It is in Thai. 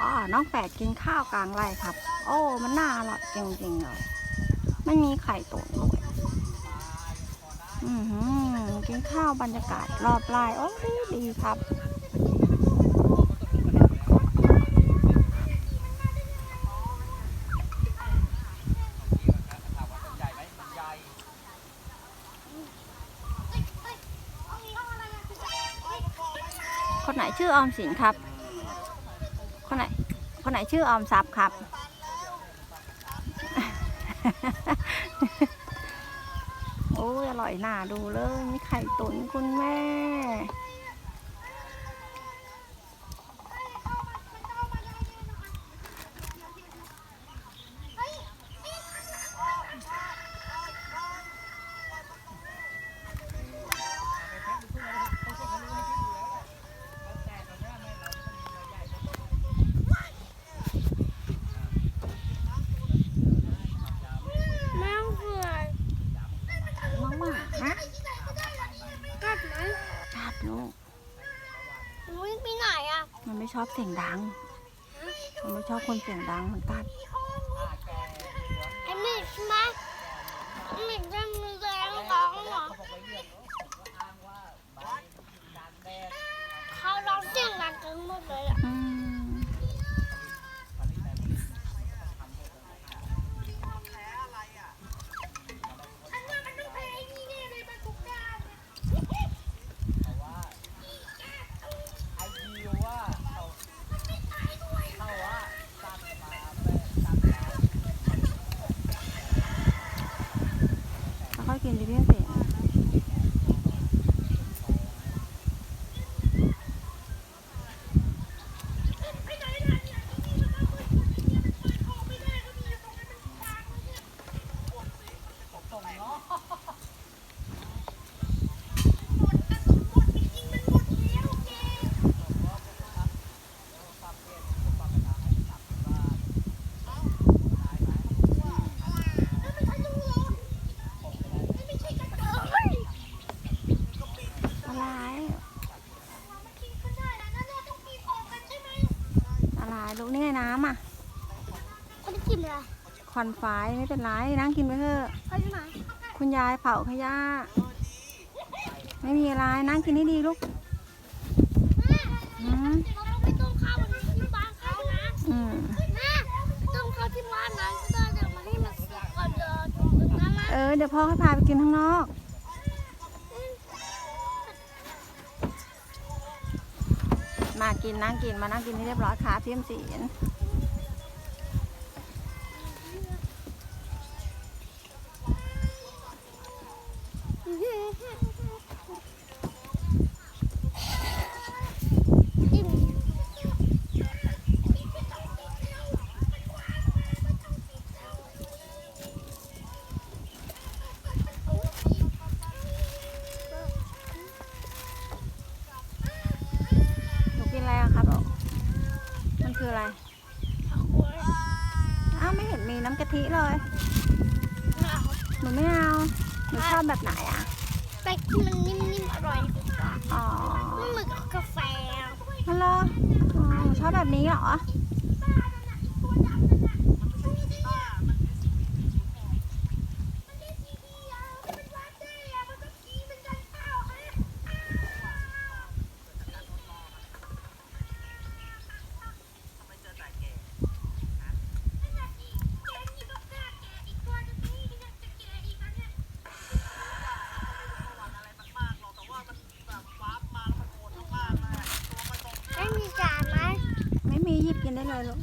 อ๋อน้องแปดกินข้าวกลางไร่ครับ โอ้ มันน่าอร่อยจริงๆเลยไม่มีไข่ตุ๋นด้วยอือหือกินข้าวบรรยากาศรอบไร่โอ้ดีดีครับคนไหนชื่อออมสินครับ ไหน คนไหนชื่อออมทรัพย์ครับ โอ้ยอร่อยน่าดูเลยมีไข่ตุ๋นคุณแม่ อุ้ยไปไหนอะมันไม่ชอบเสียงดัง มันไม่ชอบคนเสียงดังมันกัดไอ้มิกใช่ไหมไอ้มิกจะมีแรงร้องเหรอเขาร้องเสียงดังกันหมดเลยอะ อืม ค่อยๆกิ นดิพี่เสียงอะไรอะไรลูกนี่ไงน้ำอะเขาได้กินอะไรควันไฟไม่เป็นไรนั่งกินไปเถอะเขาที่ไหนคุณยายเผาขยะไม่มีอะไรนั่งกินให้ดีลูกแม่อืมเราต้องไปต้มข้าววันนี้ที่บ้านเขานะอืมแม่ไปต้มข้าวที่บ้านนะก็ได้เดี๋ยวมาให้มันสุกก่อนเดินนะแม่เออเดี๋ยวพ่อให้พาไปกินข้างนอก มากินนั่งกินมานั่งกินที่เรียบร้อยค่ะพี่มศีลหนูกินอะไรอะครับลูกมัน คืออะไร อ้าวไม่เห็นมีน้ำกะทิเลย หนูไม่เอา หนูชอบแบบไหนอะแต่ที่มันนิ่มๆอร่อยดีกว่าอ๋อมันเหมือนกับกาแฟอะฮัลโหลอ๋อหนูชอบแบบนี้เหรอ ไม่มีจานไหม ไม่มีห ยิบกินได้เลยลูก